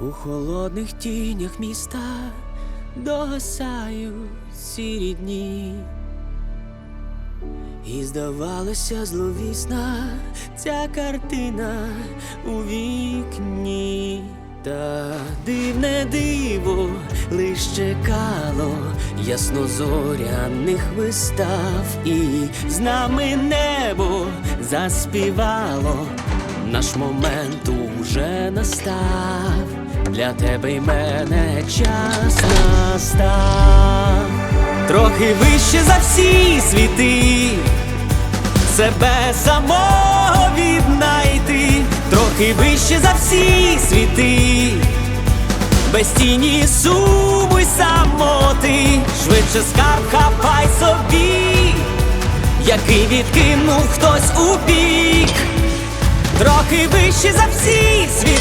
У холодних тінях міста догасають сірі дні. І здавалося зловісна ця картина у вікні. Та дивне диво лиш чекало яснозоряних вистав, і з нами небо заспівало. Наш момент уже настав, для тебе й мене час настав, трохи вище за всі світи, себе самого віднайти, трохи вище за всі світи, без тіні суму й самоти, швидше скарб хапай собі, який відкинув хтось у бік. Трохи вище за всі світи,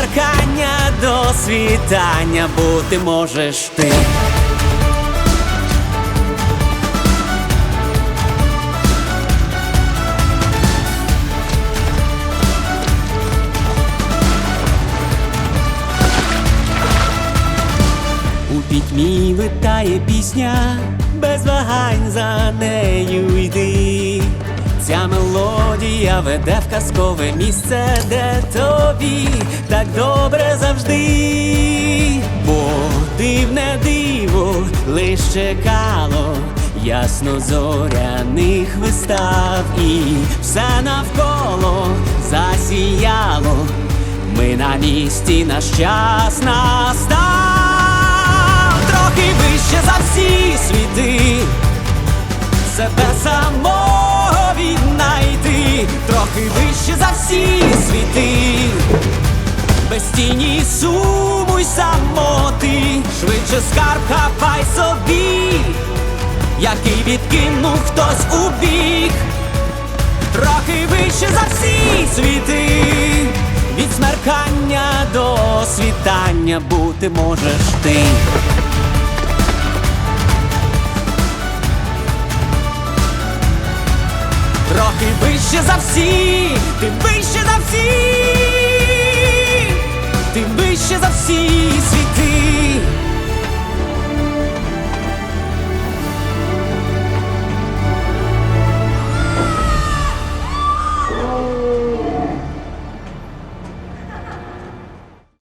від до світання бути можеш ти. У пітьмі витає пісня, без вагань за нею йди. Ця мелодія веде в казкове місце, де тобі так добре завжди, бо дивне диво лиш чекало ясно зоряних вистав, і все навколо засіяло. Ми на місці наш час настав, трохи вище за всі світи. Себе самого за всі світи, без тіні суму й самоти, швидше скарб хапай собі, який відкинув хтось у бік, трохи вище за всі світи, від смеркання до світання бути можеш ти. Трохи вище за всі, ти вище за всі, ти вище за всі.